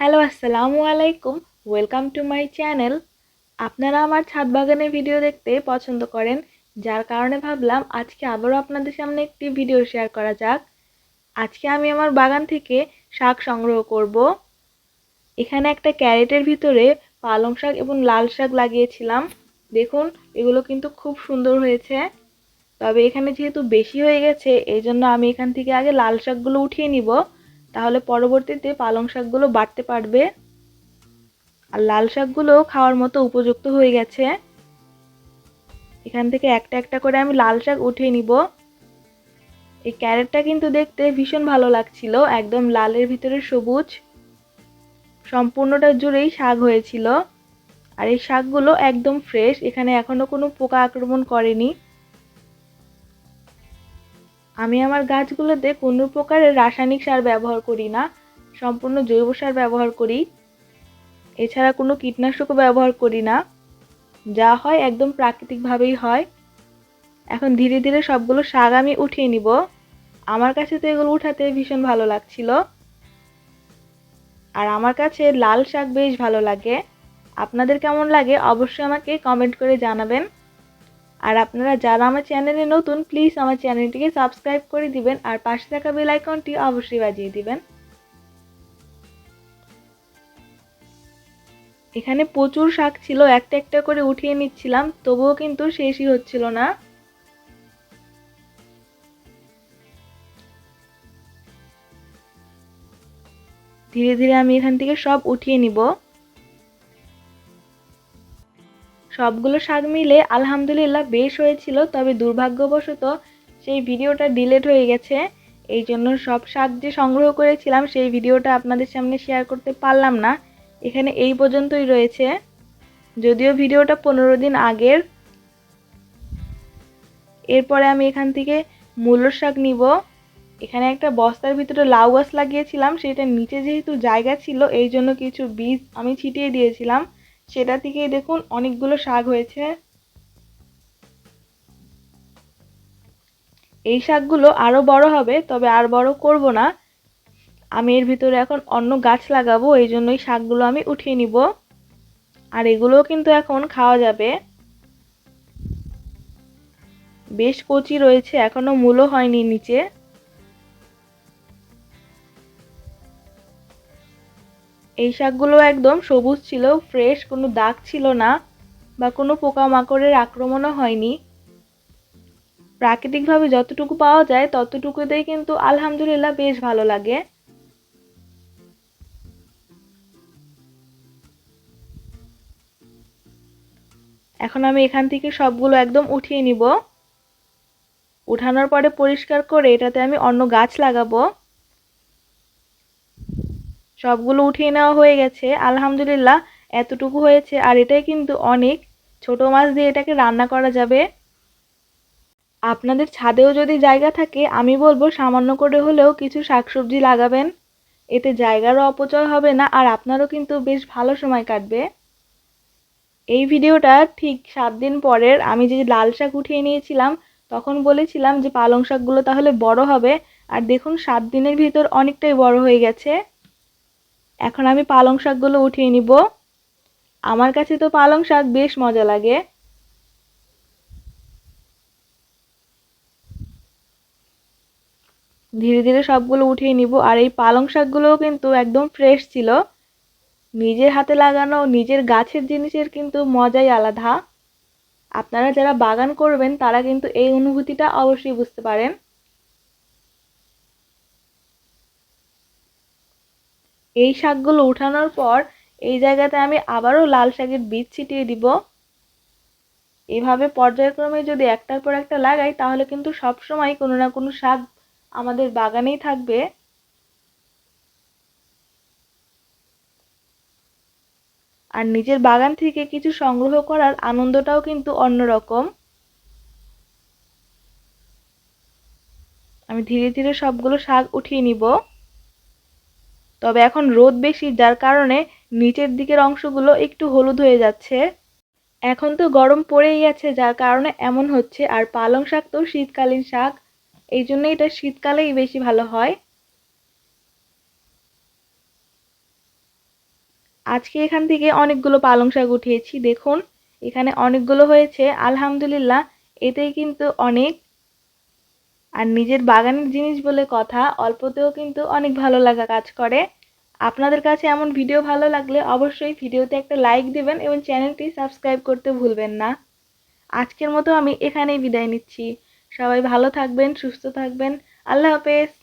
Hello, আসসালামু আলাইকুম। Welcome to my channel আপনারা আমার ছাদ বাগানের ভিডিও দেখতে পছন্দ করেন, যার কারণে ভাবলাম আজকে আবারও আপনাদের সামনে একটি ভিডিও শেয়ার করা যাক। আজকে আমি আমার বাগান থেকে শাক সংগ্রহ করব। এখানে একটা ক্যারেটের ভিতরে পালং শাক এবং লাল শাক লাগিয়েছিলাম। দেখুন, এগুলো কিন্তু খুব সুন্দর হয়েছে। তবে এখানে যেহেতু বেশি হয়ে গেছে এই জন্য আমি এখান থেকে আগে লাল শাকগুলো উঠিয়ে নিব। তাহলে পরবর্তীতে পালং শাকগুলো বাড়তে পারবে। আর লাল শাকগুলো খাওয়ার মতো উপযুক্ত হয়ে গেছে। এখান থেকে একটা একটা করে আমি লাল শাক উঠিয়ে নিব। এই ক্যারেটটা কিন্তু দেখতে ভীষণ ভালো লাগছিল, একদম লালের ভিতরে সবুজ। সম্পূর্ণটা জুড়েই শাক হয়েছিল। আর এই শাকগুলো একদম ফ্রেশ এখানে এখনও কোনো পোকা আক্রমণ করেনি। আমি আমার গাছগুলোতে কোনো প্রকারের রাসায়নিক সার ব্যবহার করি না, সম্পূর্ণ জৈব সার ব্যবহার করি। এছাড়া কোনো কীটনাশকও ব্যবহার করি না। যা হয় একদম প্রাকৃতিকভাবেই হয়। এখন ধীরে ধীরে সবগুলো শাক আমি উঠিয়ে নিব। আমার কাছে তো এগুলো উঠাতে ভীষণ ভালো লাগছিল। আর আমার কাছে লাল শাক বেশ ভালো লাগে। আপনাদের কেমন লাগে অবশ্যই আমাকে কমেন্ট করে জানাবেন। আর আপনারা যারা আমার চ্যানেলে নতুন প্লিজ আমার চ্যানেলটিকে সাবস্ক্রাইব করে দিবেন আর পাশে থাকা বেল আইকনটি অবশ্যই বাজিয়ে দিবেন। এখানে প্রচুর শাক ছিল, একটা একটা করে উঠিয়ে নিচ্ছিলাম, তবুও কিন্তু শেষই হচ্ছিল না। ধীরে ধীরে আমি এখান থেকে সব উঠিয়ে নিব। সবগুলো শাক মিলে আলহামদুলিল্লাহ বেশ হয়েছিল, তবে দুর্ভাগ্যবশত সেই ভিডিওটা ডিলেট হয়ে গেছে। এই জন্য সব শাক যে সংগ্রহ করেছিলাম, সেই ভিডিওটা আপনাদের সামনে শেয়ার করতে পারলাম না। এখানে এই পর্যন্তই রয়েছে। যদিও ভিডিওটা পনেরো দিন আগের, এরপরে আমি এখান থেকে মূল্য শাক নিব। এখানে একটা বস্তার ভিতরে লাউ গাছ লাগিয়েছিলাম, সেটা নিচে যেহেতু জায়গা ছিল, এই জন্য কিছু বীজ আমি ছিটিয়ে দিয়েছিলাম। সেটা থেকেই দেখুন অনেকগুলো শাক হয়েছে। এই শাকগুলো আরও বড় হবে, তবে আর বড় করব না। আমি এর ভিতরে এখন অন্য গাছ লাগাবো, এই জন্যই শাকগুলো আমি উঠিয়ে নিব। আর এগুলোও কিন্তু এখন খাওয়া যাবে। বেশ কচি রয়েছে, এখনও মূলও হয়নি নিচে। এই শাকগুলো একদম সবুজ ছিল ফ্রেশ কোনো দাগ ছিল না বা কোনো পোকামাকড়ের আক্রমণও হয়নি। প্রাকৃতিকভাবে যতটুকু পাওয়া যায় ততটুকুতেই কিন্তু আলহামদুলিল্লাহ বেশ ভালো লাগে। এখন আমি এখান থেকে সবগুলো একদম উঠিয়ে নিব। উঠানোর পরে পরিষ্কার করে এটাতে আমি অন্য গাছ লাগাবো। সবগুলো উঠিয়ে নেওয়া হয়ে গেছে। আলহামদুলিল্লাহ, এতটুকু হয়েছে। আর এটাই কিন্তু অনেক। ছোট মাছ দিয়ে এটাকে রান্না করা যাবে। আপনাদের ছাদেও যদি জায়গা থাকে, আমি বলব সামান্য করে হলেও কিছু শাকসবজি লাগাবেন। এতে জায়গারও অপচয় হবে না, আর আপনারও কিন্তু বেশ ভালো সময় কাটবে। এই ভিডিওটা ঠিক সাত দিন পরের। আমি যে লাল শাক উঠিয়ে নিয়েছিলাম, তখন বলেছিলাম যে পালং শাকগুলো তাহলে বড় হবে। আর দেখুন, সাত দিনের ভিতর অনেকটাই বড় হয়ে গেছে। এখন আমি পালং শাকগুলো উঠিয়ে নিব। আমার কাছে তো পালং শাক বেশ মজা লাগে। ধীরে ধীরে সবগুলো উঠিয়ে নিব। আর এই পালং শাকগুলোও কিন্তু একদম ফ্রেশ ছিল। নিজের হাতে লাগানো, নিজের গাছের জিনিসের কিন্তু মজাই আলাদা। আপনারা যারা বাগান করবেন, তারা কিন্তু এই অনুভূতিটা অবশ্যই বুঝতে পারেন। এই শাকগুলো উঠানোর পর এই জায়গাতে আমি আবারও লাল শাকের বীজ ছিটিয়ে দিব। এভাবে পর্যায়ক্রমে যদি একটার পর একটা লাগাই, তাহলে কিন্তু সব সময় কোনো না কোনো শাক আমাদের বাগানেই থাকবে। আর নিজের বাগান থেকে কিছু সংগ্রহ করার আনন্দটাও কিন্তু অন্যরকম। আমি ধীরে ধীরে সবগুলো শাক উঠিয়ে নিব। তবে এখন রোদ বেশি, যার কারণে নিচের দিকের অংশগুলো একটু হলুদ হয়ে যাচ্ছে। এখন তো গরম পড়েই গেছে যার কারণে এমন হচ্ছে। আর পালং শাক তো শীতকালীন শাক, এই জন্য এটা শীতকালেই বেশি ভালো হয়। আজকে এখান থেকে অনেকগুলো পালং শাক উঠিয়েছি, দেখুন। এখানে অনেকগুলো হয়েছে, আলহামদুলিল্লাহ। এতেই কিন্তু অনেক আর নিজের বাগানের জিনিস বলে কথা, অল্পতেও কিন্তু অনেক ভালো লাগা কাজ করে। আপনাদের কাছে এমন ভিডিও ভালো লাগলে অবশ্যই ভিডিওতে একটা লাইক দেবেন এবং চ্যানেলটি সাবস্ক্রাইব করতে ভুলবেন না। আজকের মতো আমি এখানেই বিদায় নিচ্ছি। সবাই ভালো থাকবেন, সুস্থ থাকবেন। আল্লাহ হাফেজ।